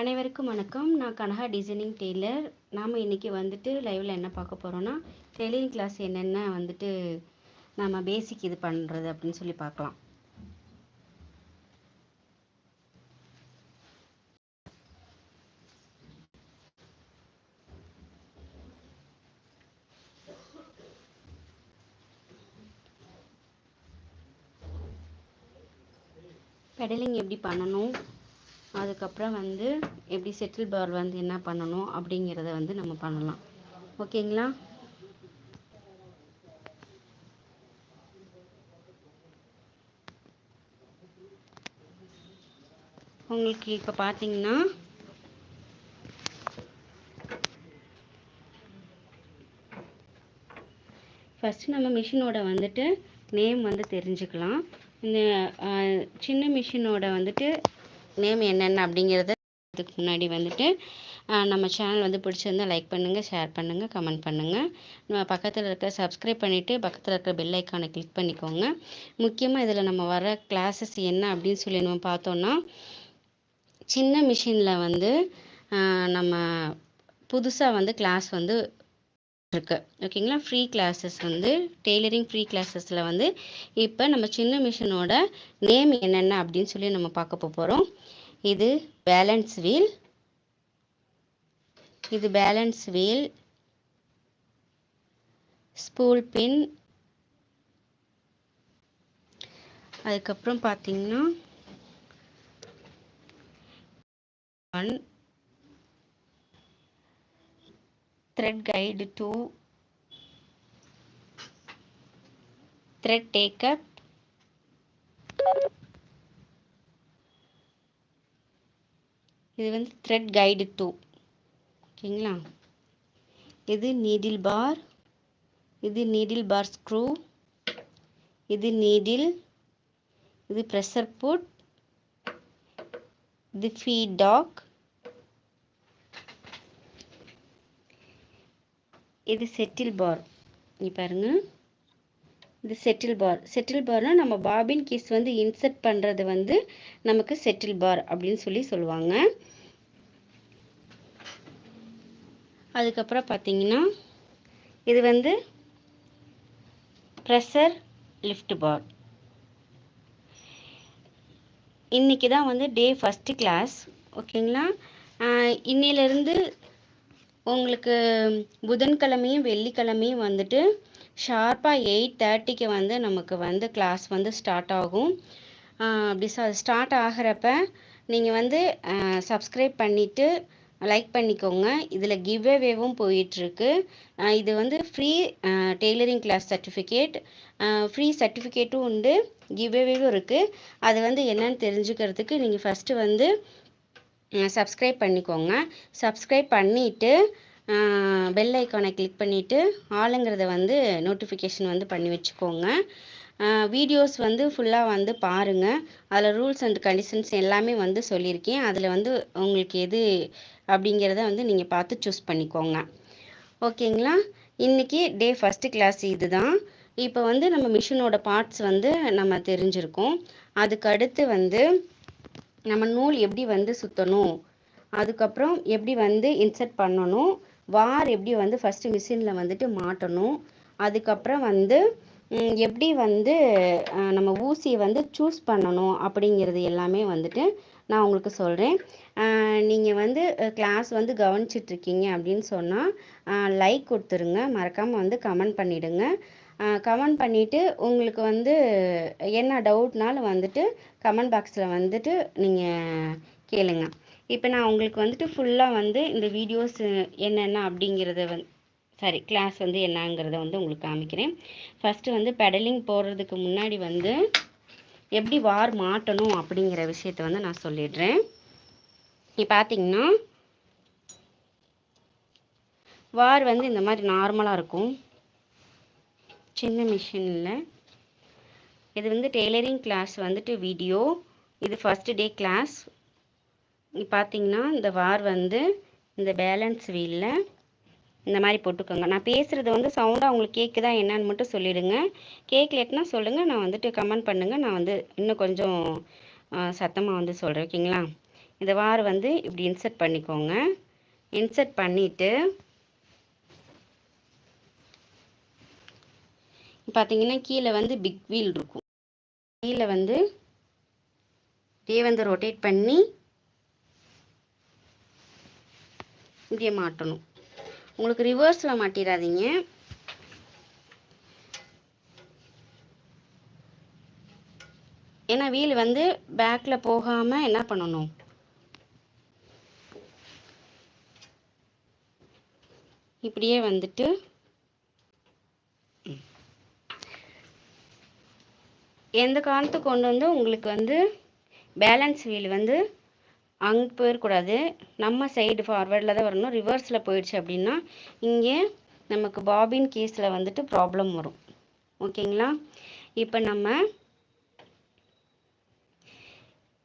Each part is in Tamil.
அனைவருக்கும் வணக்கம். நான் கனகா டிசைனிங் டெய்லர் நாம் இன்றைக்கி வந்துட்டு லைவில் என்ன பார்க்க போகிறோன்னா டெய்லரிங் கிளாஸ் என்னென்ன வந்துட்டு நம்ம பேசிக் இது பண்ணுறது அப்படின்னு சொல்லி பார்க்கலாம். பெடலிங் எப்படி பண்ணணும்? அதுக்கப்புறம் வந்து எப்படி செட்டில் பார் வந்து என்ன பண்ணணும் அப்படிங்கிறத வந்து நம்ம பண்ணலாம். ஓகேங்களா? உங்களுக்கு இப்போ பார்த்தீங்கன்னா ஃபஸ்ட்டு நம்ம மிஷினோட வந்துட்டு நேம் வந்து தெரிஞ்சுக்கலாம். இந்த சின்ன மிஷினோட வந்துட்டு நேம் என்னென்ன அப்படிங்கிறத அதுக்கு முன்னாடி வந்துட்டு நம்ம சேனல் வந்து பிடிச்சிருந்தா லைக் பண்ணுங்கள் ஷேர் பண்ணுங்கள் கமெண்ட் பண்ணுங்கள் நம்ம பக்கத்தில் இருக்கிற சப்ஸ்கிரைப் பண்ணிவிட்டு பக்கத்தில் இருக்கிற பெல் ஐக்கானை கிளிக் பண்ணிக்கோங்க. முக்கியமாக இதில் நம்ம வர கிளாஸஸ் என்ன அப்படின்னு சொல்லி நம்ம பார்த்தோன்னா சின்ன மிஷினில் வந்து நம்ம புதுசாக வந்து கிளாஸ் வந்து இருக்கு. ஓகேங்களா? ஃப்ரீ கிளாஸஸ் வந்து டெய்லரிங் ஃப்ரீ கிளாஸஸில் வந்து இப்போ நம்ம சின்ன மிஷினோட நேம் என்னென்ன அப்படின்னு சொல்லி நம்ம பார்க்க போகிறோம் இது பேலன்ஸ் வீல் இது பேலன்ஸ் வீல் ஸ்பூல் பின் அதுக்கப்புறம் பார்த்தீங்கன்னா one thread guide 2 thread take up இது வந்து த்ரெட் கைடு டூ ஓகேங்களா? இது நீடில் பார் இது நீடில் பார் ஸ்க்ரூ இது நீடில் இது ப்ரெஷர் புட் இது ஃபீட் டாக் இது செட்டில் பார் நீ பாருங்க. இது செட்டில் பார் செட்டில் பார்னால் நம்ம பாபின் கீஸ் வந்து இன்சர்ட் பண்ணுறது வந்து நமக்கு செட்டில் பார் அப்படின்னு சொல்லி சொல்லுவாங்க. அதுக்கப்புறம் பார்த்தீங்கன்னா இது வந்து ப்ரெஷர் லிஃப்ட் பார் இன்றைக்கி தான் வந்து டே ஃபஸ்ட்டு கிளாஸ் ஓகேங்களா ஆஹ் உங்களுக்கு புதன்கிழமையும் வெள்ளிக்கிழமையும் வந்துட்டு ஷார்ப்பாக எயிட் தேர்ட்டிக்கு வந்து நமக்கு வந்து கிளாஸ் வந்து ஸ்டார்ட் ஆகும். ஆஹ் அப்படி ஸ்டார்ட் ஆகிறப்ப நீங்கள் வந்து சப்ஸ்கிரைப் பண்ணிவிட்டு லைக் பண்ணிக்கோங்க. இதில் கிவ்வேவேவும் போயிட்டுருக்கு. இது வந்து free tailoring class certificate free சர்டிஃபிகேட்டும் உண்டு. கிவ்வேவேவும் இருக்குது அது வந்து என்னன்னு தெரிஞ்சுக்கிறதுக்கு நீங்கள் ஃபஸ்ட்டு வந்து சப்ஸ்கிரைப் பண்ணிக்கோங்க. சப்ஸ்கிரைப் பண்ணிவிட்டு பெல் ஐக்கானை கிளிக் பண்ணிவிட்டு ஆளுங்கிறத வந்து நோட்டிஃபிகேஷன் வந்து பண்ணி வச்சுக்கோங்க. வீடியோஸ் வந்து ஃபுல்லாக வந்து பாருங்கள் அதில் ரூல்ஸ் அண்ட் கண்டிஷன்ஸ் எல்லாமே வந்து சொல்லியிருக்கேன். அதில் வந்து உங்களுக்கு எது அப்படிங்கிறத வந்து நீங்கள் பார்த்து சூஸ் பண்ணிக்கோங்க. ஓகேங்களா? இன்றைக்கி டே ஃபஸ்ட்டு கிளாஸ் இதுதான். இப்போ வந்து நம்ம மிஷினோட பார்ட்ஸ் வந்து நம்ம தெரிஞ்சிருக்கோம். அதுக்கு அடுத்து வந்து நம்ம நூல் எப்படி வந்து சுற்றணும் அதுக்கப்புறம் எப்படி வந்து இன்சர்ட் பண்ணணும்? வார் எப்படி வந்து ஃபஸ்ட்டு மிஷினில் வந்துட்டு மாட்டணும்? அதுக்கப்புறம் வந்து எப்படி வந்து நம்ம ஊசியை வந்து சூஸ் பண்ணணும்? அப்படிங்கிறது எல்லாமே வந்துட்டு நான் உங்களுக்கு சொல்கிறேன் நீங்கள் வந்து கிளாஸ் வந்து கவனிச்சிட்டு இருக்கீங்க அப்படின்னு சொன்னால் லைக் கொடுத்துருங்க. மறக்காமல் வந்து கமெண்ட் பண்ணிவிடுங்க கமெண்ட் பண்ணிவிட்டு உங்களுக்கு வந்து என்ன டவுட்னாலும் வந்துட்டு கமெண்ட் பாக்ஸில் வந்துட்டு நீங்கள் கேளுங்க. இப்போ நான் உங்களுக்கு வந்துட்டு ஃபுல்லாக வந்து இந்த வீடியோஸ் என்னென்ன அப்படிங்கிறத வந் சாரி கிளாஸ் வந்து என்னங்கிறத வந்து உங்களுக்கு காமிக்கிறேன். ஃபஸ்ட்டு வந்து பெடலிங் போடுறதுக்கு முன்னாடி வந்து எப்படி வார் மாட்டணும் அப்படிங்கிற விஷயத்த வந்து நான் சொல்லிடுறேன். இப்போ பார்த்தீங்கன்னா வார் வந்து இந்த மாதிரி நார்மலாக இருக்கும். சின்ன மிஷினில் இது வந்து டெய்லரிங் கிளாஸ் வந்துட்டு வீடியோ இது ஃபஸ்ட்டு டே கிளாஸ் பார்த்தீங்கன்னா இந்த வார் வந்து இந்த பேலன்ஸ் வீலில் இந்த மாதிரி போட்டுக்கோங்க. நான் பேசுகிறது வந்து சவுண்டாக உங்களுக்கு கேட்குதா என்னன்னு மட்டும் சொல்லிடுங்க. கேட்கலட்டுனா சொல்லுங்கள் நான் வந்துட்டு கமெண்ட் பண்ணுங்கள் நான் வந்து இன்னும் கொஞ்சம் சத்தமாக வந்து சொல்கிறேன் ஓகேங்களா? இந்த வார் வந்து இப்படி இன்சர்ட் பண்ணிக்கோங்க. இன்சர்ட் பண்ணிவிட்டு பார்த்தீங்கன்னா கீழே வந்து பிக் வீல் இருக்கும். கீழே வந்து இதே வந்து ரொட்டேட் பண்ணி இப்படியே மாட்டணும். உங்களுக்கு ரிவர்ஸில் மாட்டிடாதீங்க. ஏன்னா வீல் வந்து பேக்கில் போகாமல் என்ன பண்ணணும்? இப்படியே வந்துட்டு எந்த காரணத்துக்கு கொண்டு வந்து உங்களுக்கு வந்து பேலன்ஸ் வீல் வந்து அங்கே போயிடக்கூடாது நம்ம சைடு ஃபார்வேர்டில் தான் வரணும். ரிவர்ஸில் போயிடுச்சு அப்படின்னா இங்கே நமக்கு பாபின் கேஸில் வந்துட்டு ப்ராப்ளம் வரும். ஓகேங்களா? இப்போ நம்ம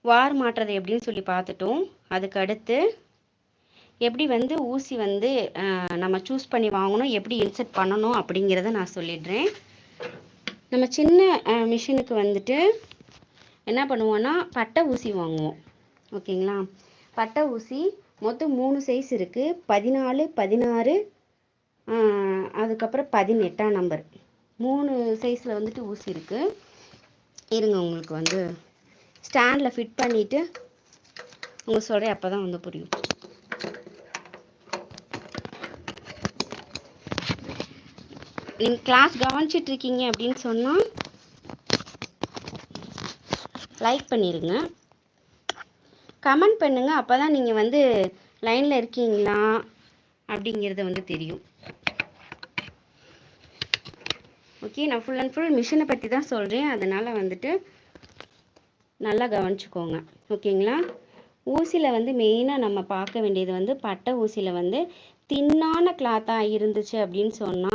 வார் மாற்றுறது எப்படின்னு சொல்லி பார்த்துட்டோம். அதுக்கு அடுத்து எப்படி வந்து ஊசி வந்து நம்ம சூஸ் பண்ணி வாங்கணும் எப்படி இன்செர்ட் பண்ணணும் அப்படிங்கிறத நான் சொல்லிடுறேன். நம்ம சின்ன மிஷினுக்கு வந்துட்டு என்ன பண்ணுவோன்னா பட்டை ஊசி வாங்குவோம். ஓகேங்களா? பட்டை ஊசி மொத்தம் மூணு சைஸ் இருக்குது பதினாலு பதினாறு அதுக்கப்புறம் பதினெட்டாம் நம்பர் மூணு சைஸில் வந்துட்டு ஊசி இருக்குது இருங்க உங்களுக்கு வந்து ஸ்டாண்டில் ஃபிட் பண்ணிவிட்டு உங்கள் சொல்கிறேன் அப்போ தான் வந்து புரியும். நீங்கள் கிளாஸ் கவனிச்சிட்டு இருக்கீங்க அப்படின்னு சொன்னால் லைக் பண்ணிடுங்க கமெண்ட் பண்ணுங்கள் அப்போ தான் நீங்கள் வந்து லைனில் இருக்கீங்களா அப்படிங்கிறத வந்து தெரியும். ஓகே நான் ஃபுல் அண்ட் ஃபுல் மிஷினை பற்றி தான் சொல்கிறேன் அதனால் வந்துட்டு நல்லா கவனிச்சுக்கோங்க. ஓகேங்களா ஊசியில் வந்து மெயினாக நம்ம பார்க்க வேண்டியது வந்து பட்டை ஊசியில் வந்து தின்னான கிளாத்தாக இருந்துச்சு அப்படின்னு சொன்னால்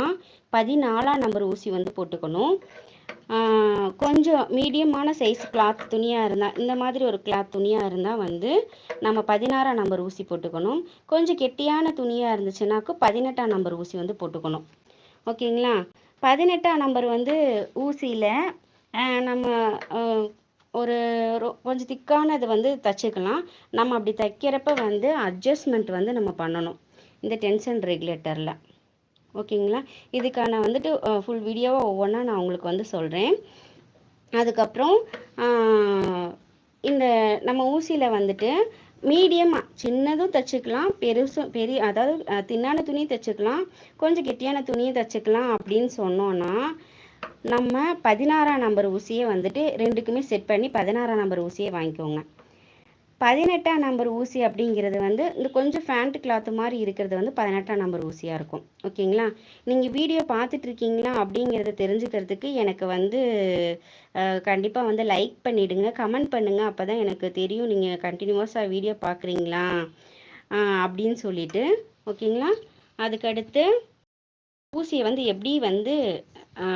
பதினாலாம் நம்பர் ஊசி வந்து போட்டுக்கணும். கொஞ்சம் மீடியமான சைஸ் கிளாத் துணியாக இருந்தால் இந்த மாதிரி ஒரு கிளாத் துணியாக இருந்தால் வந்து நம்ம பதினாறாம் நம்பர் ஊசி போட்டுக்கணும். கொஞ்சம் கெட்டியான துணியாக இருந்துச்சுனாக்கா பதினெட்டாம் நம்பர் ஊசி வந்து போட்டுக்கணும். ஓகேங்களா? பதினெட்டாம் நம்பர் வந்து ஊசியில் நம்ம ஒரு கொஞ்சம் திக்கானது வந்து தைச்சிக்கலாம். நம்ம அப்படி தைக்கிறப்ப வந்து அட்ஜஸ்ட்மெண்ட் வந்து நம்ம பண்ணணும். இந்த டென்ஷன் ரெகுலேட்டரில் ஓகேங்களா? இதுக்கான வந்துட்டு ஃபுல் வீடியோவாக ஒவ்வொன்றா நான் உங்களுக்கு வந்து சொல்கிறேன் அதுக்கப்புறம் இந்த நம்ம ஊசியில் வந்துட்டு மீடியமாக சின்னதும் தைச்சிக்கலாம் பெருசும் பெரிய அதாவது தின்னான துணியும் தைச்சிக்கலாம் கொஞ்சம் கெட்டியான துணியும் தைச்சிக்கலாம் அப்படின்னு சொன்னோன்னா நம்ம பதினாறாம் நம்பர் ஊசியை வந்துட்டு ரெண்டுக்குமே செட் பண்ணி பதினாறாம் நம்பர் ஊசியை வாங்கிக்கோங்க. பதினெட்டாம் நம்பர் ஊசி அப்படிங்கிறது வந்து இந்த கொஞ்சம் ஃபேண்ட் கிளாத் மாதிரி இருக்கிறது வந்து பதினெட்டாம் நம்பர் ஊசியாக இருக்கும். ஓகேங்களா? நீங்கள் வீடியோ பார்த்துட்ருக்கீங்களா அப்படிங்கிறத தெரிஞ்சுக்கிறதுக்கு எனக்கு வந்து கண்டிப்பாக வந்து லைக் பண்ணிவிடுங்க கமெண்ட் பண்ணுங்கள் அப்போ தான் எனக்கு தெரியும் நீங்கள் கண்டினியூஸாக வீடியோ பார்க்குறீங்களா? அப்படின்னு சொல்லிட்டு. ஓகேங்களா? அதுக்கடுத்து ஊசியை வந்து எப்படி வந்து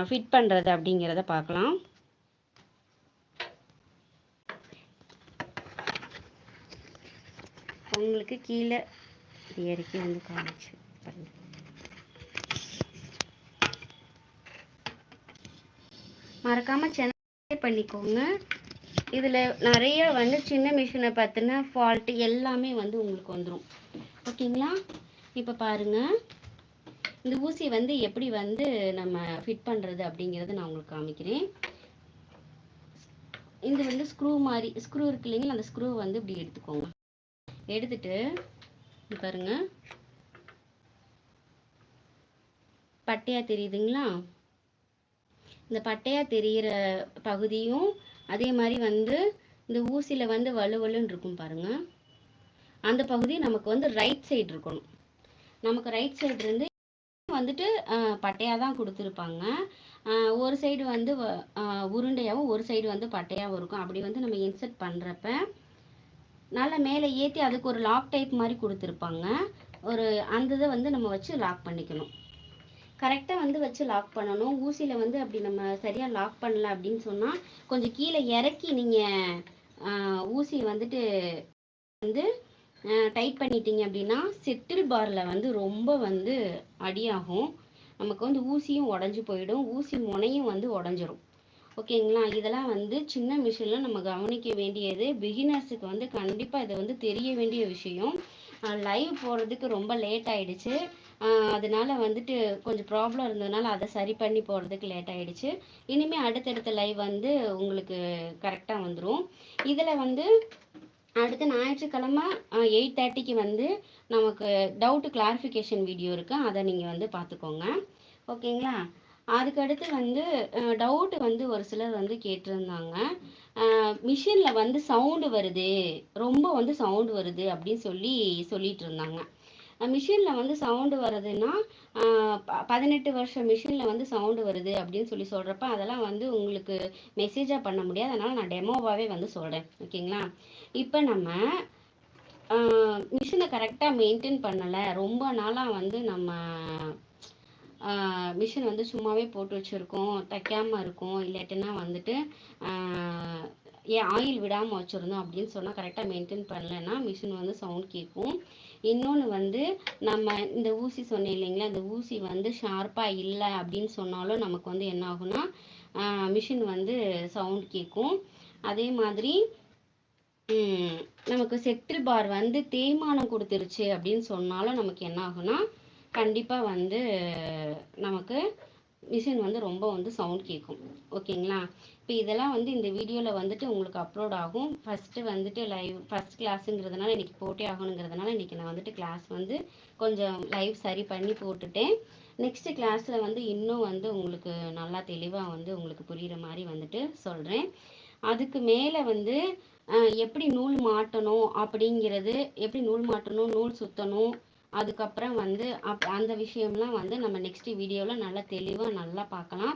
ஃபிட் பண்ணுறது அப்படிங்கிறத பார்க்கலாம். உங்களுக்கு கீழே இறக்கி வந்து காமிச்சு மறக்காம சென்னை பண்ணிக்கோங்க. இதில் நிறைய வந்து சின்ன மிஷினை பார்த்தினா ஃபால்ட்டு எல்லாமே வந்து உங்களுக்கு வந்துடும் ஓகேங்களா? இப்போ பாருங்கள் இந்த ஊசி வந்து எப்படி வந்து நம்ம ஃபிட் பண்ணுறது அப்படிங்கிறத நான் உங்களுக்கு காமிக்கிறேன். இது வந்து ஸ்க்ரூ மாதிரி ஸ்க்ரூ இருக்கு இல்லைங்களா? அந்த ஸ்க்ரூ வந்து இப்படி எடுத்துக்கோங்க. எடுத்துட்டு பாருங்க. பட்டையா தெரியுதுங்களா? இந்த பட்டையா தெரிகிற பகுதியும் அதே மாதிரி வந்து இந்த ஊசியில் வந்து வலுவலுன்னு இருக்கும் பாருங்க. அந்த பகுதி நமக்கு வந்து ரைட் சைடு இருக்கணும். நமக்கு ரைட் சைடு இருந்து வந்துட்டு பட்டையாக தான் கொடுத்துருப்பாங்க. ஒரு சைடு வந்து உருண்டையாகவும் ஒரு சைடு வந்து பட்டையாகவும் இருக்கும். அப்படி வந்து நம்ம இன்சர்ட் பண்ணுறப்ப நல்லா மேலே ஏற்றி அதுக்கு ஒரு லாக் டைப் மாதிரி கொடுத்துருப்பாங்க. ஒரு அந்த இதை வந்து நம்ம வச்சு லாக் பண்ணிக்கணும். கரெக்டாக வந்து வச்சு லாக் பண்ணணும். ஊசியில் வந்து அப்படி நம்ம சரியாக லாக் பண்ணல அப்படின்னு சொன்னால் கொஞ்சம் கீழே இறக்கி நீங்கள் ஊசி வந்துட்டு வந்து டைட் பண்ணிட்டீங்க அப்படின்னா செட்டில் பாரில் வந்து ரொம்ப வந்து அடியாகும். நமக்கு வந்து ஊசியும் உடஞ்சி போயிடும். ஊசி முனையும் வந்து உடஞ்சிரும். ஓகேங்களா? இதெல்லாம் வந்து சின்ன மிஷினில் நம்ம கவனிக்க வேண்டியது. பிகினர்ஸுக்கு வந்து கண்டிப்பாக இது வந்து தெரிய வேண்டிய விஷயம். லைவ் போடுறதுக்கு ரொம்ப லேட் ஆயிடுச்சு. அதனால் அதனால வந்துட்டு கொஞ்சம் ப்ராப்ளம் இருந்ததுனால அதை சரி பண்ணி போடுறதுக்கு லேட் ஆயிடுச்சு. இனிமேல் அடுத்தடுத்த லைவ் வந்து உங்களுக்கு கரெக்டாக வந்துடும் இதில் வந்து அடுத்த ஞாயிற்றுக்கிழமை எயிட் தேர்ட்டிக்கு வந்து நமக்கு டவுட்டு கிளாரிஃபிகேஷன் வீடியோ இருக்குது அதை நீங்கள் வந்து பார்த்துக்கோங்க. ஓகேங்களா? அதுக்கடுத்து வந்து டவுட் வந்து ஒரு சிலர் வந்து கேட்டிருந்தாங்க. மிஷினில் வந்து சவுண்டு வருது ரொம்ப வந்து சவுண்டு வருது அப்படின்னு சொல்லி சொல்லிட்டு இருந்தாங்க மிஷினில் வந்து சவுண்டு வருதுன்னா ப- பதினெட்டு வருஷம் மிஷினில் வந்து சவுண்டு வருது அப்படின்னு சொல்லி சொல்கிறப்ப அதெல்லாம் வந்து உங்களுக்கு மெசேஜாக பண்ண முடியாது. அதனால் நான் டெமோவாகவே வந்து சொல்கிறேன் ஓகேங்களா? இப்போ நம்ம மிஷினை கரெக்டாக மெயின்டைன் பண்ணலை. ரொம்ப நாளாக வந்து நம்ம மிஷின் வந்து சும்மாவே போட்டு வச்சுருக்கோம் தைக்காமல் இருக்கும் இல்லாட்டினா வந்துட்டு ஏன் ஆயில் விடாமல் வச்சுருந்தோம் அப்படின்னு சொன்னால் கரெக்டாக மெயின்டைன் பண்ணலன்னா மிஷின் வந்து சவுண்ட் கேட்கும் இன்னொன்று வந்து நம்ம இந்த ஊசி சொன்னேன் இல்லைங்களா இந்த ஊசி வந்து ஷார்ப்பாக இல்லை அப்படின்னு சொன்னாலும் நமக்கு வந்து என்ன ஆகும்னா மிஷின் வந்து சவுண்ட் கேட்கும் அதே மாதிரி நமக்கு செட்டில் பார் வந்து தேய்மானம் கொடுத்துருச்சு அப்படின்னு சொன்னாலும் நமக்கு என்ன ஆகும்னா கண்டிப்பாக வந்து நமக்கு மிஷின் வந்து ரொம்ப வந்து சவுண்ட் கேட்கும் ஓகேங்களா? இப்போ இதெல்லாம் வந்து இந்த வீடியோவில் வந்துட்டு உங்களுக்கு அப்லோட் ஆகும். ஃபஸ்ட்டு வந்துட்டு லைவ் ஃபஸ்ட் கிளாஸுங்கிறதுனால இன்றைக்கி போட்டே ஆகணுங்கிறதுனால இன்னைக்கு நான் வந்துட்டு கிளாஸ் வந்து கொஞ்சம் லைவ் சரி பண்ணி போட்டுட்டேன். நெக்ஸ்ட்டு கிளாஸில் வந்து இன்னும் வந்து உங்களுக்கு நல்லா தெளிவாக வந்து உங்களுக்கு புரிகிற மாதிரி வந்துட்டு சொல்கிறேன் அதுக்கு மேலே வந்து எப்படி நூல் மாட்டணும் அப்படிங்கிறது எப்படி நூல் மாட்டணும் நூல் சுற்றணும் அதுக்கப்புறம் வந்து அப் அந்த விஷயம்லாம் வந்து நம்ம நெக்ஸ்ட் வீடியோவில் நல்லா தெளிவாக நல்லா பார்க்கலாம்.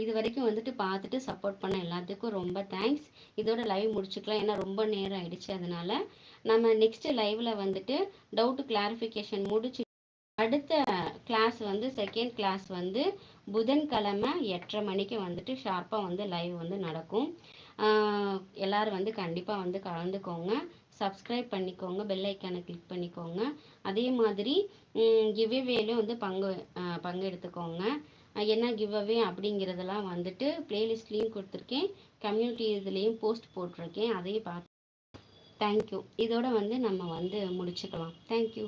இது வரைக்கும் வந்துட்டு பார்த்துட்டு சப்போர்ட் பண்ண எல்லாத்துக்கும் ரொம்ப தேங்க்ஸ் இதோட லைவ் முடிச்சுக்கலாம். ஏன்னா ரொம்ப நேரம் ஆயிடுச்சு அதனால. நம்ம நெக்ஸ்ட் லைவ்ல வந்துட்டு டவுட் கிளாரிஃபிகேஷன் முடிச்சு அடுத்த கிளாஸ் வந்து செகண்ட் கிளாஸ் வந்து புதன்கிழமை எட்டரை மணிக்கு வந்துட்டு ஷார்ப்பாக வந்து லைவ் வந்து நடக்கும். எல்லாரும் வந்து கண்டிப்பாக வந்து கலந்துக்கோங்க. சப்ஸ்கிரைப் பண்ணிக்கோங்க பெல் ஐக்கானை கிளிக் பண்ணிக்கோங்க. அதே மாதிரி கிவ்அவேலையும் வந்து பங்கு பங்கு பங்கெடுத்துக்கோங்க. என்ன கிவ்அவே அப்படிங்கிறதெல்லாம் வந்துட்டு பிளேலிஸ்ட்லேயும் கொடுத்துருக்கேன். கம்யூனிட்டி இதுலேயும் போஸ்ட் போட்டிருக்கேன். அதையும் பார்த்து தேங்க்யூ இதோட வந்து நம்ம வந்து முடிச்சுக்கலாம். தேங்க்யூ